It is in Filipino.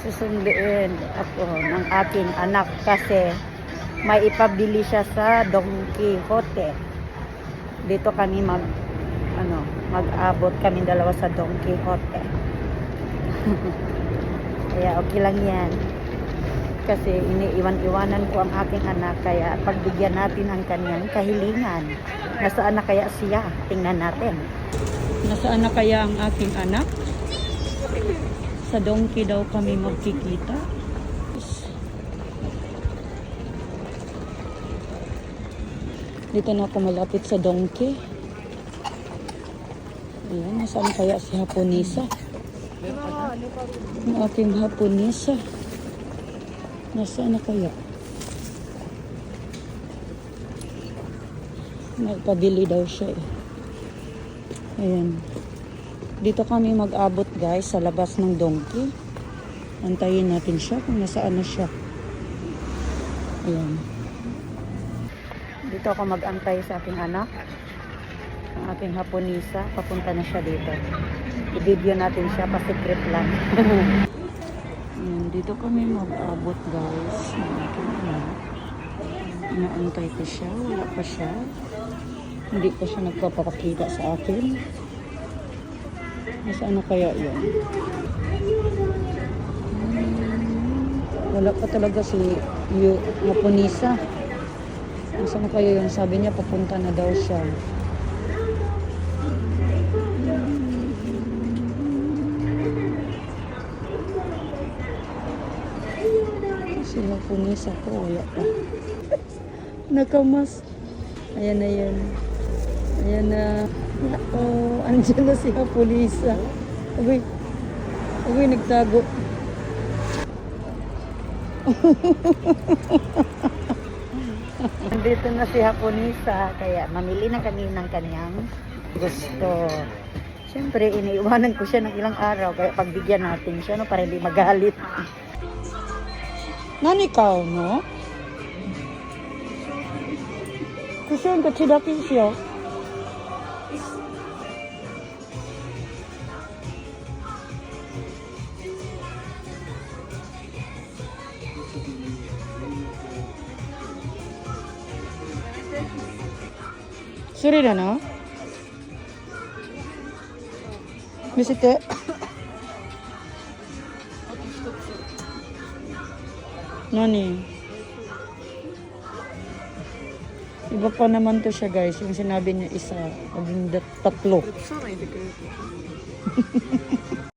susunduin ako ng aking anak kasi may ipabili siya sa Don Quixote. Dito kami mag ano, mag-abot kami dalawa sa Don Quixote. kaya okay lang yan. Kasi iniiwan-iwanan ko ang aking anak kaya pagbigyan natin ang kanyang kahilingan. Nasaan na kaya siya? Tingnan natin. Nasaan na kaya ang aking anak? Sa donkey daw kami magkikita. Dito na ako malapit sa donkey. Ayan, nasaan kaya si Haponisa? Ang aking Haponisa. Nasaan na kaya? Nagpabili daw siya eh. Ayan. Dito kami mag-abot guys sa labas ng donkey. Antayin natin siya kung nasaan na siya. Ayan. Dito ako mag-antay sa aking anak. Ang aking haponisa. Papunta na siya dito. I-video natin siya pa-secret lang. Ayan, dito kami mag-abot guys. Inaantay ko siya. Wala pa siya. Hindi pa siya nagpapakita sa akin. Nasaan na kaya yun? Wala pa talaga si Yu Mapunisa. Nasaan na kaya yun? Sabi niya papunta na daw siya. Si Mapunisa ko wala pa. Nakamas. Ayan na yan. Ayan na. Oh, andyan na si Hapolisa. Agoy. Agoy, nagtago. Nandito na si Haponisa, kaya mamili na kami ng kanyang gusto. Siyempre, iniiwanan ko siya ng ilang araw, kaya pagbigyan natin siya, no, para hindi magalit. Nani ka, no? Ang katsidakin siya. No? Bisite. Nani? Iba pa naman to siya guys. Yung sinabi niya isa, maging tatlo.